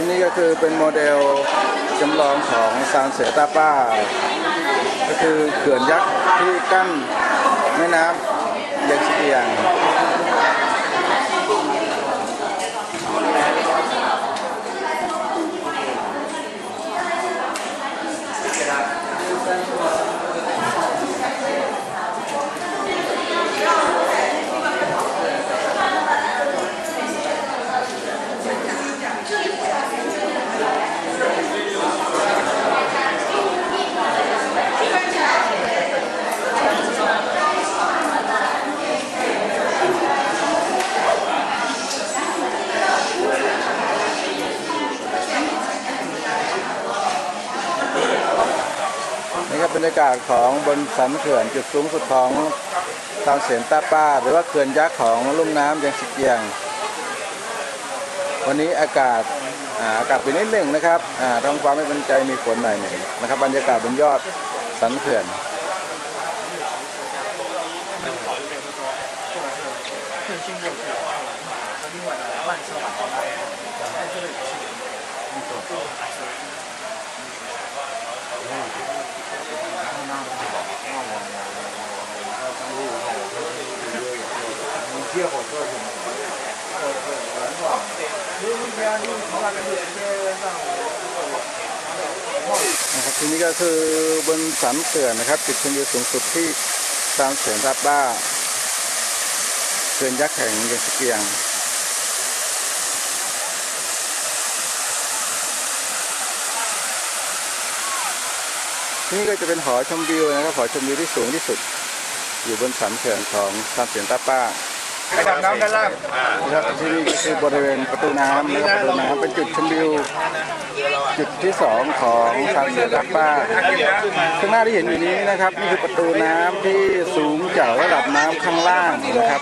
ที่นี่ก็คือเป็นโมเดลจำลองของซานเสตาป้า ก็คือเขื่อนยักษ์ที่กั้นแม่น้ำเลกสเกียงากาศของบนสันเขื่อนจุดสูงสุดของตามเสียนตาป้า หรือว่าเขื่อนยักษ์ของลุ่มน้ำยังสิเกียง วันนี้อากาศอากาศเป็นนิดหนึ่งนะครับท้องฟ้าไม่เป็นใจมีฝนหน่อยหนึ่งนะครับ บรรยากาศบนยอดสันเขื่อน นะครับทีนี่ก็คือบนสันเขื่อนนะครับจุดชมวิวสูงสุดที่ตามเสียนรับบ้าเขื่อนยักษ์แห่งยังสเกียงทีนี่ก็จะเป็นหอชมวิวนะครับหอชมวิวที่สูงที่สุด อยู่บนสันเขื่อนของตามเสียนตาป้า ไปดับน้ำด้านล่างนะครับที่นี่ก็คือบริเวณประตูน้ำนะครับประตูน้ำเป็นจุดชมวิวจุดที่สองของทางเสือดักป้าข้างหน้าที่เห็นอยู่นี้นะครับนี่คือประตูน้ำที่สูงจากระดับน้ำข้างล่างนะครับ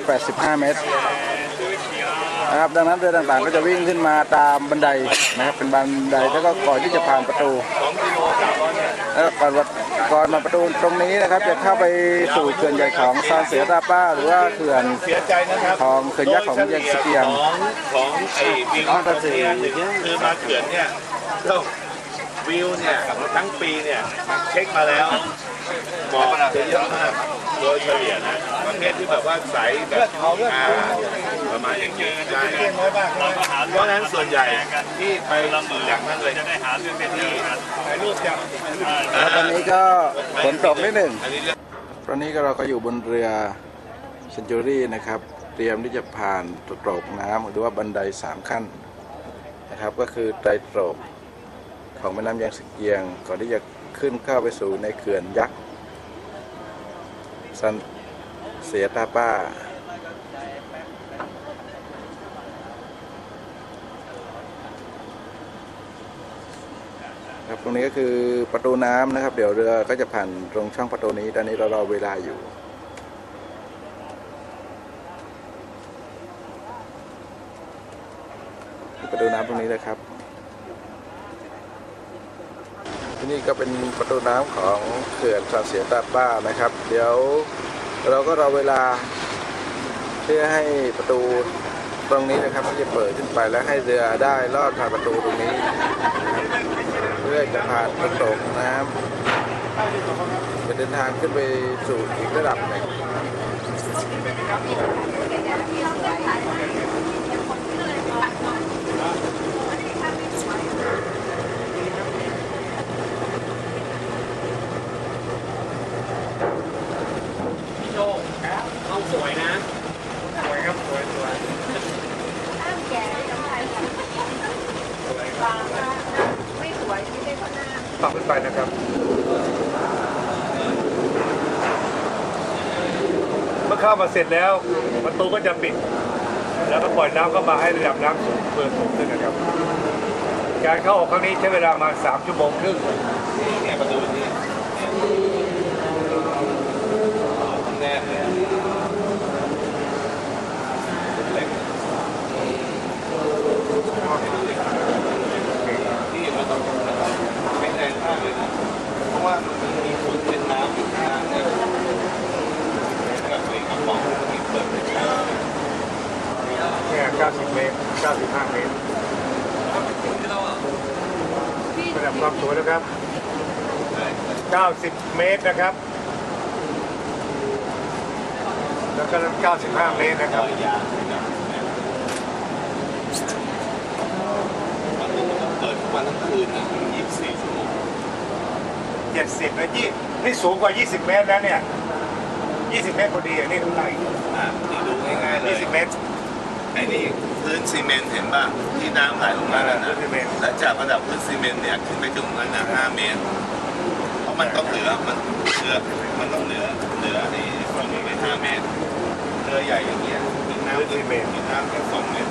185 เมตรนะครับดังนั้นเรือต่างๆก็จะวิ่งขึ้นมาตามบันไดนะครับเป็นบันไดแล้วก็ก่อนที่จะผ่านประตูแล้วก่อนว่า ก่อนมาประตูตรงนี้นะครับจะเข้าไปสู่เขื่อนใหญ่ของซานเสือตาป้า หรือว่าเขื่อนเสียใจนะครับของเขื่อนยักษ์ของยังสเกียงของของไอ้วิวเนี่ยคือมาเขื่อนเนี่ยก็วิวเนี่ยทั้งปีเนี่ยเช็คมาแล้วหมอกจะเยอะมาก โดยเฉลี่ยนะประเภทที่แบบว่าใสแบบอ่าประมาณอย่างนี้ใช่เพราะฉะนั้นส่วนใหญ่ที่ไปอย่างนั้นเลยจะได้หาเรื่องเป็นที่ถ่ายรูปจากตอนนี้ก็ฝนตกนิดหนึ่งตอนนี้ก็เราก็อยู่บนเรือเซนจูรี่นะครับ เตรียมที่จะผ่านตรกน้ำหรือว่าบันไดสามขั้นนะครับก็คือไตรตรกของแม่น้ำยางสเกียง ก่อนที่จะขึ้นเข้าไปสู่ในเขื่อนยักษ์ ซันเสียตาป้า ครับตรงนี้ก็คือประตูน้ำนะครับ เดี๋ยวเรือก็จะผ่านตรงช่องประตูนี้ ตอนนี้เรารอเวลาอยู่ประตูน้ำตรงนี้เลยครับ ที่นี่ก็เป็นประตูน้ำของเขื่อนซาเสียตาป้านะครับ เดี๋ยวเราก็รอเวลาเพื่อให้ประตูตรงนี้นะครับที่จะเปิดขึ้นไปแล้วให้เรือได้ลอดผ่านประตูตรงนี้ เพื่อจะผ่านประตกน้ำจะเดินทางขึ้นไปสู่อีกระดับหนึ่ง โจ้เอา สวยนะ สวยครับ สวยสวยปรับขึ้นไปนะครับเมื่อเข้ามาเสร็จแล้วประตูก็จะปิด แล้วก็ปล่อยน้ำเข้ามาให้ระดับน้ำสูงเพิ่มสูงขึ้นนะครับ การเข้าออกครั้งนี้ใช้เวลามาสามชั่วโมงครึ่งเนี่ยประตูนี้ เลยนะ เพราะว่ามันมีฝุ่นเป็นน้ำอยู่ข้างเนี่ยแบบตัวเองมองมีเปิดเลยเนี่90 เมตร 95 เมตรระดับความสูงนะครับ 90 เมตรนะครับ แล้วก็ 95 เมตรนะครับ 70แล้วยี่นี่สูงกว่า 20 เมตรแล้วเนี่ย 20 เมตรพอดีอะนี่เท่าไหร่อะนี่ดูง่ายๆเลย20 เมตรไอ้นี่พื้นซีเมนต์เห็นป่ะที่น้ำไหลลงมาแล้วนะพื้นซีเมนต์แล้วจากระดับพื้นซีเมนต์เนี่ยขึ้นไปถึงนั้นนะ5เมตร เพราะมันต้องเหลือมันเหลือมันต้องเหลือเหลือไอ้ฝั่งนี้ไป5เมตรเรือใหญ่อย่างเงี้ยมีน้ำซีเมนต์มีน้ำแค่2เมตร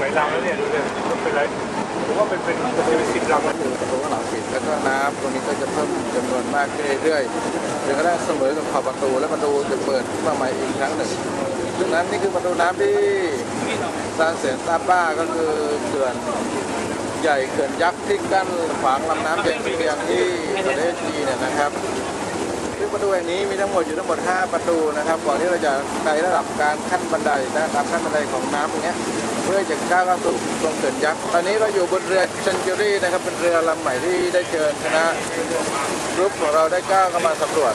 หลายลำแล้วเนี่ยดูเลยมันเป็นไร ผมว่าเป็นเป็นเป็นสิบลำแล้วประตูข้างหลังปิดแล้วก็น้ำตรงนี้ก็จะเพิ่มจำนวนมากเรื่อยๆจนกระทั่งเสมอกับขอบประตูและประตูจะเปิดขึ้นมาใหม่อีกครั้งหนึ่งซึ่งนั้นนี่คือประตูน้ำที่ซานเสียนตาป้าก็คือเขื่อนใหญ่เขื่อนยักษ์ที่กั้นขวางลำน้ำเจียงเชียงที่ประเทศจีนเนี่ยนะครับ ประตูแห่งนี้มีทั้งหมดอยู่ทั้งหมด 5 ประตูนะครับก่อนที่เราจะไต่ระดับการขั้นบันไดนะตามขั้นบันไดของน้ำตรงเนี้ยเพื่อจะก้าวเข้าสู่ตรงเขื่อนยักษ์ตอนนี้เราอยู่บนเรือเซนจูรี่นะครับเป็นเรือลำใหม่ที่ได้เชิญคณะรุ๊ปของเราได้ก้าวเข้ามาสำรวจ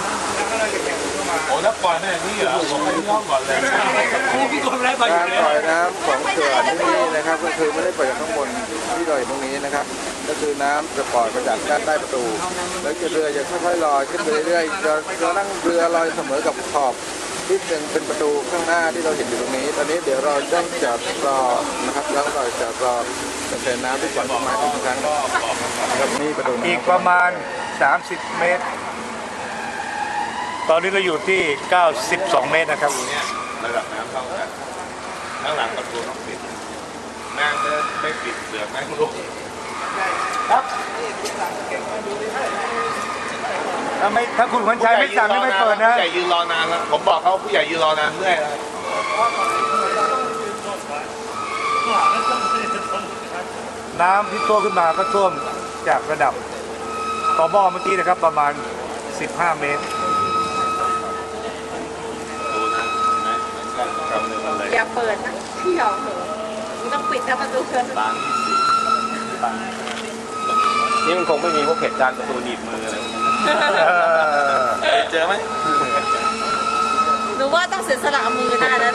โอ้ถ้าปล่อยแม่นี่เหรอผมไปย่องก่อนเลยการปล่อยน้ำของเขื่อนที่นี่นะครับ ก็คือไม่ได้ปล่อยจากข้างบนที่เราเห็นตรงนี้นะครับ ก็คือน้ำจะปล่อยมาจากด้านใต้ประตู แล้วจะเรือจะค่อยๆลอยขึ้นไปเรื่อยๆจะจะนั่งเรือลอยเสมอกับขอบที่เป็นเป็นประตูข้างหน้าที่เราเห็นอยู่ตรงนี้ ตอนนี้เดี๋ยวเราต้องจอดรอนะครับ แล้วเราจะรอเป็นเทน้ำที่ปล่อยเข้ามาอีกครั้งนะครับนี่ประตูอีกน้ำประมาณ 30 เมตร ตอนนี้เราอยู่ที่ 92 เมตรนะครับเนี่ยระดับน้ำเท่ากันข้างหลังประตูต้องปิดแม่งไม่ไม่ปิดเสือกแม่งลุกถ้าไม่ถ้าคุณคนชัยไม่สั่งนี่ไม่เปิดนะผู้ใหญ่ยืนรอนานแล้วผมบอกเขาผู้ใหญ่ยืนรอนานเรื่อยแล้วน้ำที่ท่วมขึ้นมาก็ท่วมจากระดับต่อบ่อเมื่อกี้นะครับประมาณ 15 เมตร มันก็กำเนิดอะไรอย่าเปิดนะพี่ยอกหนูมึงต้องปิดถ้าประตูเกินบางที่สี่บางนี่มันคงไม่มีพวกเหตุการณ์ประตูหนีบมืออะไรเคยเจอไหมหนูว่าต้องเสียสละมือหน้านั้น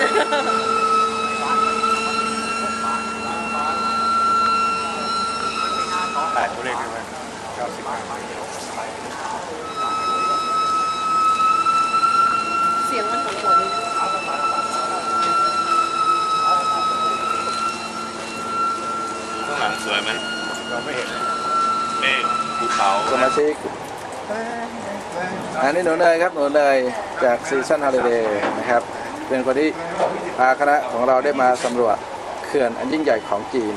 แปดตัวเลขใช่ไหมเก้าสิบห้าเสียงมันหัวหัวนี้ ข้างหลังสวยไหม เรา ไม่เห็นเมฆภูเขาสมาชิกอันนี้หนูเนยครับหนูเนยจากซีซันฮอลิเดย์นะครับ เป็นคนที่พาคณะของเราได้มาสำรวจเขื่อนอันยิ่งใหญ่ของจีน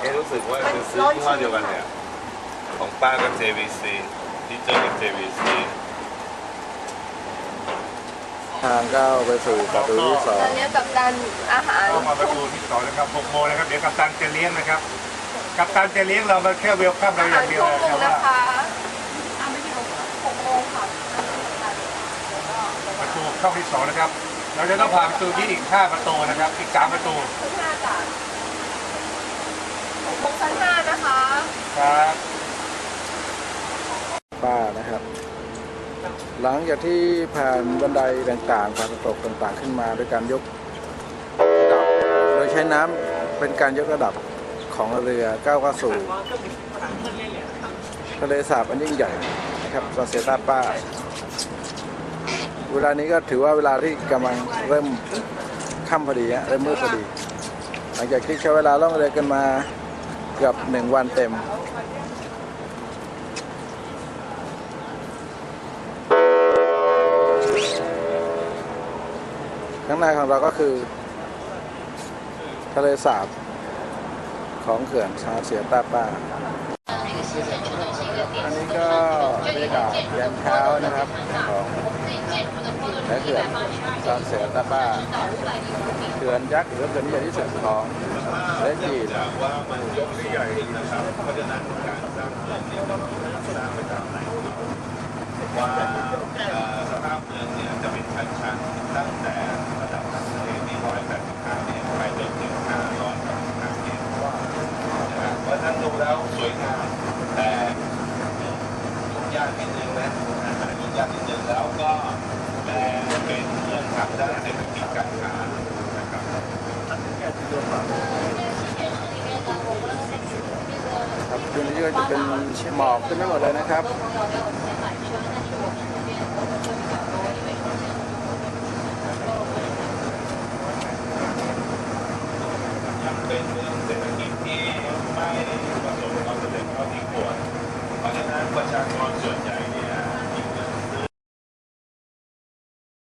เอ๊ะรู้สึกว่าจะซื้อยี่ห้อเดียวกันเลยอะของป้ากับ JVC ที่เจอกับ JVC ทางก้าวไปสู่ประตูที่สอตองนนี้กับดันอาหารต้องมาประตูที่สองนะครับ6โมงนะครับ เดี๋ยวกัปตันจะเลี้ยงนะครับ กัปตันจะเลี้ยงเรามาแค่เวลคัมเราอาอหาย่ารงเดียวทุ่มหนึ่งแต่ว่านะคะอะไม่ใช่หกโมงค่ะประตูเข้าที่สองนะครับ เราจะต้องผ่านประตูนี้อีกห้าประตูนะครับ อีกสามประตูชั้นห้าจ้ะหกโมงชั้นห้านะคะ ครับ ป้านะครับ หลังจากที่ผ่านบันไดต่างๆผ่านประตกต่างๆ ขึ้นมาด้วยการยกระดับโดยใช้น้ำเป็นการยกระดับของเรือก้าวเข้าสู่ทะเลสาบอันยิ่งใหญ่นะครับซาเซตาป้า เวลานี้ก็ถือว่าเวลาที่กำลังเริ่มค่ำพอดีฮะเริ่มมืดพอดี หลังจากที่ใช้เวลาล่องเรือกันมาเกือบหนึ่งวันเต็ม ข้างในของเราก็คือ ทะเลสาบของเขื่อนซาเสียตาป้า อันนี้ก็บรรยากาศยามเช้านะครับของและเขื่อนซาเสือตาบ้าเขื่อนยักษ์หรือเขื่อนที่ใหญ่ที่สุดของประเทศจีนว่ามันยกที่ใหญ่นะครับเพราะฉะนั้นการสร้างเมืองเนี่ยต้องสร้างไปตามไหนว่าสภาพเมืองเนี่ยจะเป็นชั้นๆตั้งแต่ระดับน้ำทะเลที่185เมตรไปจนถึง535เมตรนะครับเพราะฉะนั้นดูแล้วสวยงามแต่ยุ่งยากนิดนึงนะยุ่งยากนิดนึงแล้วก็แต่เป็นเรื่องทางด้านเศรษฐกิจการค้านะครับ ครับตรงนี้ก็จะ เป็นหมอกขึ้นไม่หมดเลยนะครับเป็นเมืองเศรษฐกิจที่ไม่ประสบความสำเร็จเท่าที่ควรเพราะฉะนั้นประชากรส่วนใหญ่